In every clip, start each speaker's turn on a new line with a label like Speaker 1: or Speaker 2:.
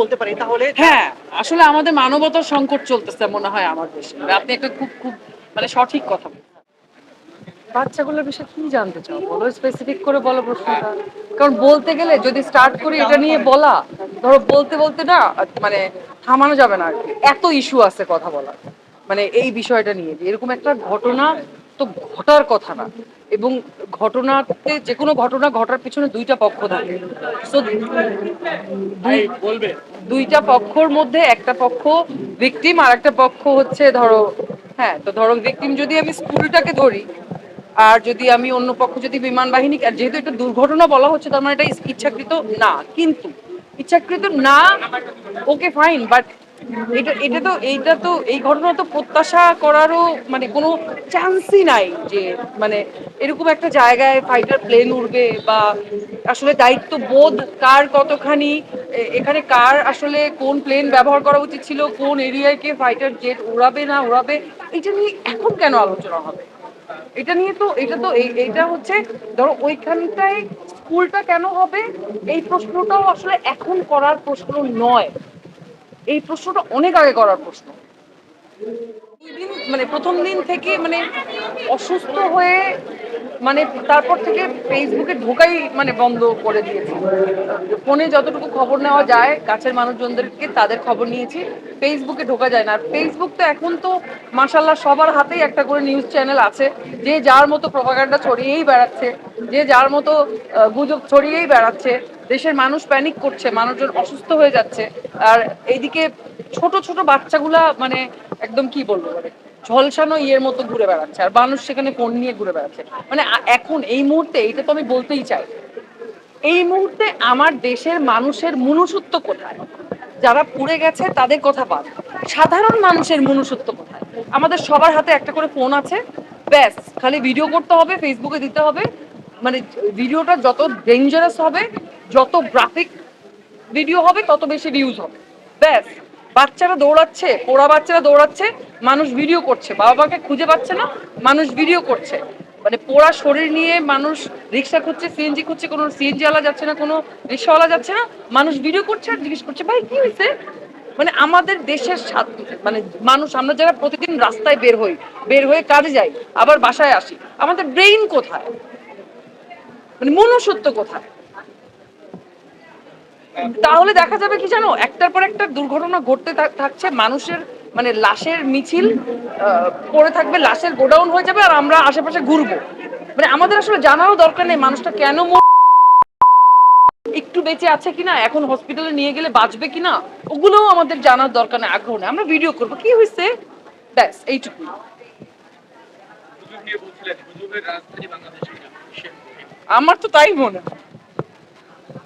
Speaker 1: বলতে পারি তাহলে?
Speaker 2: হ্যাঁ আসলে আমাদের মানবতার সংকট চলতেছে মনে হয় আমার দেশে। আপনি একটা খুব খুব মানে সঠিক কথা বাচ্চাগুলোর বিষয়ে কি জানতে চাও? বলো স্পেসিফিক করে বলো প্রশ্নটা। কারণ বলতে গেলে যদি স্টার্ট করি এটা নিয়ে বলা ধরো বলতে বলতে না মানে থামানো যাবে না আর কি। এত ইস্যু আছে কথা বলার। মানে এই বিষয়টা নিয়ে যে এরকম একটা ঘটনা তো ঘটার কথা না। এবং ঘটনাতে যে কোনো ঘটনা ঘটার পিছনে দুইটা পক্ষ থাকে। দুইটা পক্ষর মধ্যে একটা পক্ষ ভিকটিম আর একটা পক্ষ হচ্ছে ধরো হ্যাঁ তো ধরো ভিকটিম যদি আমি স্কুলটাকে ধরি আর যদি আমি অন্য পক্ষ যদি বিমান বাহিনী আর যেহেতু এটা দুর্ঘটনা বলা হচ্ছে তার মানে এটা ইচ্ছাকৃত না। কিন্তু ইচ্ছাকৃত না ওকে ফাইন বাট এটা এটা তো, এইটা তো, এই ঘটনা তো প্রত্যাশা করারও মানে কোনো চান্সই নাই যে মানে এরকম একটা জায়গায় ফাইটার প্লেন উড়বে বা আসলে দায়িত্ব বোধ কার কতখানি এখানে কার আসলে কোন প্লেন ব্যবহার করা উচিত ছিল, কোন এরিয়ায় কে ফাইটার জেট উড়াবে না উড়াবে এটা নিয়ে এখন কেন আলোচনা হবে? এটা নিয়ে তো, এটা তো, এই- এইটা হচ্ছে, ধরো ওইখানটায় স্কুলটা কেন হবে, এই প্রশ্নটাও আসলে এখন করার প্রশ্ন নয়। এই প্রশ্নটা অনেক আগে করার প্রশ্ন। দিন মানে প্রথম দিন থেকে মানে অসুস্থ হয়ে মানে তারপর থেকে ফেসবুকে ঢোকাই মানে বন্ধ করে দিয়েছি। ফোনে যতটুকু খবর নেওয়া যায়, কাছের মানুষজনদেরকে তাদের খবর নিয়েছি। ফেসবুকে ঢোকা যায় না। আর ফেসবুক তো এখন তো মাসাল্লাহ সবার হাতেই একটা করে নিউজ চ্যানেল আছে। যে যার মতো প্রভাগান্ডা ছড়িয়েই বেড়াচ্ছে, যে যার মতো গুজব ছড়িয়েই বেড়াচ্ছে। দেশের মানুষ প্যানিক করছে, মানুষজন অসুস্থ হয়ে যাচ্ছে। আর এইদিকে ছোট ছোট বাচ্চাগুলা মানে একদম কি বলব মানে ঝলসানো ইয়ের মতো ঘুরে বেড়াচ্ছে। আর মানুষ সেখানে ফোন নিয়ে ঘুরে বেড়াচ্ছে। মানে এখন এই মুহূর্তে এটা তো আমি বলতেই চাই, এই মুহূর্তে আমার দেশের মানুষের মনুষ্যত্ব কোথায়? যারা পুড়ে গেছে তাদের কথা বাদ। সাধারণ মানুষের মনুষ্যত্ব কোথায়? আমাদের সবার হাতে একটা করে ফোন আছে, ব্যাস, খালি ভিডিও করতে হবে ফেসবুকে দিতে হবে মানে ভিডিওটা যত ডেঞ্জারাস হবে যত গ্রাফিক ভিডিও হবে, তত বেশি ভিউজ হবে। ব্যাস, বাচ্চারা দৌড়াচ্ছে, পোড়া বাচ্চারা দৌড়াচ্ছে, মানুষ ভিডিও করছে। বাবা মাকে খুঁজে পাচ্ছে না, মানুষ ভিডিও করছে। মানে পোড়া শরীর নিয়ে মানুষ রিক্সা খুঁজছে সিএনজি খুঁজছে, কোনো সিএনজি ওয়ালা যাচ্ছে না, কোনো রিক্সাওয়ালা যাচ্ছে না, মানুষ ভিডিও করছে আর জিজ্ঞেস করছে, ভাই, কি হয়েছে মানে আমাদের দেশের মানে মানুষ, আমরা যারা প্রতিদিন রাস্তায় বের হই, বের হয়ে কাজে যাই, আবার বাসায় আসি, আমাদের ব্রেইন কোথায়? মানে মনুষ্যত্ব কোথায়? তাহলে দেখা যাবে কি জানো? একটার পর একটা দুর্ঘটনা ঘটতে থাকছে মানুষের মানে লাশের মিছিল পড়ে থাকবে লাশের গোডাউন হয়ে যাবে আর আমরা আশেপাশে ঘুরবো। মানে আমাদের আসলে জানারও দরকার নেই মানুষটা কেন একটু বেঁচে আছে কিনা এখন হসপিটালে নিয়ে গেলে বাঁচবে কিনা ওগুলোও আমাদের জানার দরকার নেই আগ্রহ নেই। আমরা ভিডিও করব। কি হয়েছে ব্যাস এইটুকু। আমার তো তাই মনে হয়।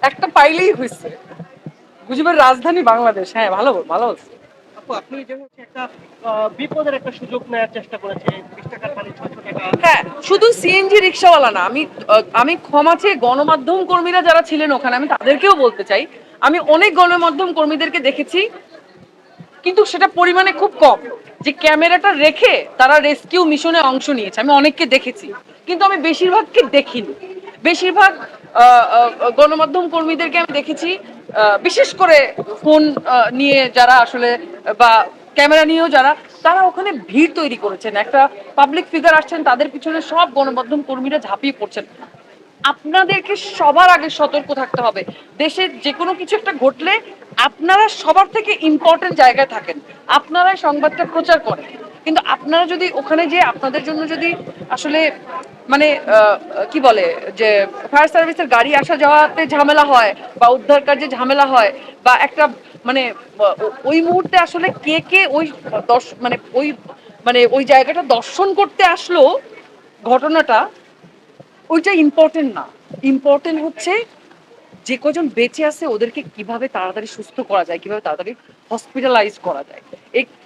Speaker 2: একটা পাইলেই হয়েছে। গুজবের রাজধানী বাংলাদেশ হ্যাঁ ভালো ভালো বলছে
Speaker 1: আপু আপনি একটা বিপদের একটা সুযোগ নেওয়ার চেষ্টা করেছেন বিশ টাকার পানি ছয়শো টাকা।
Speaker 2: হ্যাঁ শুধু সিএনজি রিক্সাওয়ালা না আমি আমি ক্ষমা চেয়ে গণমাধ্যম কর্মীরা যারা ছিলেন ওখানে আমি তাদেরকেও বলতে চাই আমি অনেক গণমাধ্যম কর্মীদেরকে দেখেছি কিন্তু সেটা পরিমাণে খুব কম। যে ক্যামেরাটা রেখে তারা রেস্কিউ মিশনে অংশ নিয়েছে আমি অনেককে দেখেছি কিন্তু আমি বেশিরভাগকে দেখিনি। বেশিরভাগ গণমাধ্যম কর্মীদেরকে আমি দেখেছি। বিশেষ করে ফোন নিয়ে যারা আসলে, বা ক্যামেরা নিয়েও যারা, তারা ওখানে ভিড় তৈরি করেছেন। একটা পাবলিক ফিগার আসছেন, তাদের পিছনে সব গণমাধ্যম কর্মীরা ঝাঁপিয়ে পড়ছেন। আপনাদেরকে সবার আগে সতর্ক থাকতে হবে। দেশে যে কোনো কিছু একটা ঘটলে আপনারা সবার থেকে ইম্পর্টেন্ট জায়গায় থাকেন। আপনারাই সংবাদটা প্রচার করেন। কিন্তু আপনারা যদি ওখানে যে আপনাদের জন্য যদি আসলে মানে কি বলে, যে ফায়ার সার্ভিসের গাড়ি আসা যাওয়াতে ঝামেলা হয় বা উদ্ধার কার্যে ঝামেলা হয় বা একটা মানে ওই মুহূর্তে আসলে কে কে ওই দর্শ মানে ওই মানে ওই জায়গাটা দর্শন করতে আসলো, ঘটনাটা, ওইটা ইম্পর্টেন্ট না। ইম্পর্টেন্ট হচ্ছে যে কজন বেঁচে আছে ওদেরকে কীভাবে তাড়াতাড়ি সুস্থ করা যায় কীভাবে তাড়াতাড়ি হসপিটালাইজ করা যায়।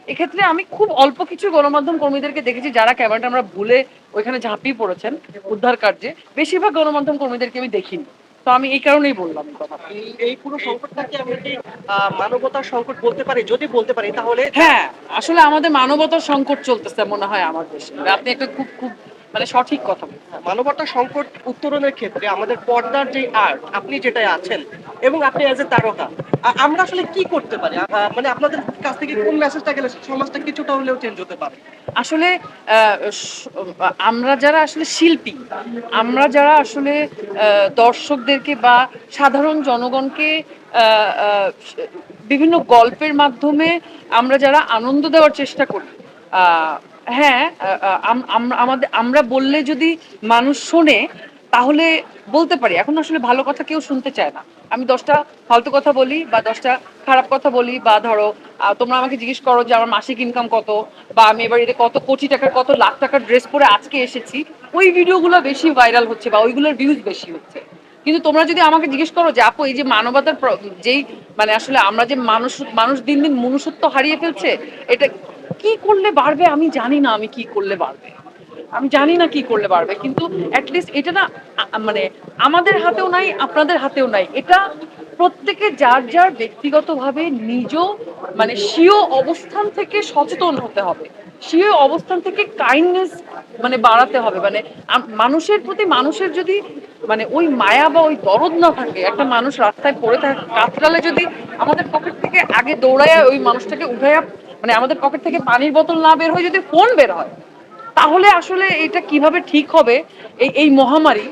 Speaker 2: এক্ষেত্রে আমি খুব অল্প কিছু গণমাধ্যম কর্মীদেরকে দেখেছি যারা ক্যামেরাটা আমরা ভুলে ওইখানে ঝাঁপিয়ে পড়েছেন উদ্ধার কার্যে। বেশিরভাগ গণমাধ্যম কর্মীদেরকে আমি দেখিনি। তো আমি এই কারণেই বললাম এই কথা
Speaker 1: এই- এই পুরো সংকটটাকে আমরা কি মানবতার সংকট বলতে পারি? যদি বলতে পারি তাহলে
Speaker 2: হ্যাঁ আসলে আমাদের মানবতার সংকট চলতেছে মনে হয় আমার দেশে। আপনি একটা খুব খুব মানে সঠিক কথা বলছি।
Speaker 1: মানবতা সংকট উত্তরণের ক্ষেত্রে আমাদের পর্দার যে আর্ট আপনি যেটাই আছেন এবং আপনি অ্যাজ এ তারকা আমরা আসলে কি করতে পারি মানে আপনাদের কাছ থেকে কোন মেসেজটা গেলে সমাজটা কিছুটা হলেও চেঞ্জ হতে পারে
Speaker 2: আসলে আমরা যারা আসলে শিল্পী আমরা যারা আসলে দর্শকদেরকে বা সাধারণ জনগণকে বিভিন্ন গল্পের মাধ্যমে আমরা যারা আনন্দ দেওয়ার চেষ্টা করি আহ, হ্যাঁ আমাদের, আমরা বললে যদি মানুষ শোনে, তাহলে বলতে পারি। এখন আসলে ভালো কথা কেউ শুনতে চায় না। আমি দশটা ফালতু কথা বলি বা দশটা খারাপ কথা বলি বা ধরো তোমরা আমাকে জিজ্ঞেস করো যে আমার মাসিক ইনকাম কত বা আমি এবার এটা কত কোটি টাকার, কত লাখ টাকার ড্রেস পরে আজকে এসেছি, ওই ভিডিওগুলো বেশি ভাইরাল হচ্ছে বা ওইগুলোর ভিউজ বেশি হচ্ছে। কিন্তু তোমরা যদি আমাকে জিজ্ঞেস করো যে, আপু, এই যে মানবতার যেই মানে আসলে আমরা যে মানুষ মানুষ দিন দিন মনুষ্যত্ব হারিয়ে ফেলছে, এটা কি করলে বাড়বে আমি জানি না আমি কি করলে বাড়বে। আমি জানি না কি করলে পারবে কিন্তু অ্যাটলিস্ট এটা না মানে আমাদের হাতেও নাই, আপনাদের হাতেও নাই। এটা প্রত্যেকে যার যার ব্যক্তিগতভাবে নিজ মানে স্বীয় অবস্থান থেকে সচেতন হতে হবে। স্বীয় অবস্থান থেকে কাইন্ডনেস মানে বাড়াতে হবে। মানে মানুষের প্রতি মানুষের যদি মানে ওই মায়া বা ওই দরদ না থাকে, একটা মানুষ রাস্তায় পড়ে থাকে, কাতরালে যদি আমাদের পকেট থেকে আগে দৌড়ায় ওই মানুষটাকে উঠাইয়া মানে আমাদের পকেট থেকে পানির বোতল না বের হয় যদি ফোন বের হয়, তাহলে আসলে এটা কীভাবে ঠিক হবে? এই এই মহামারী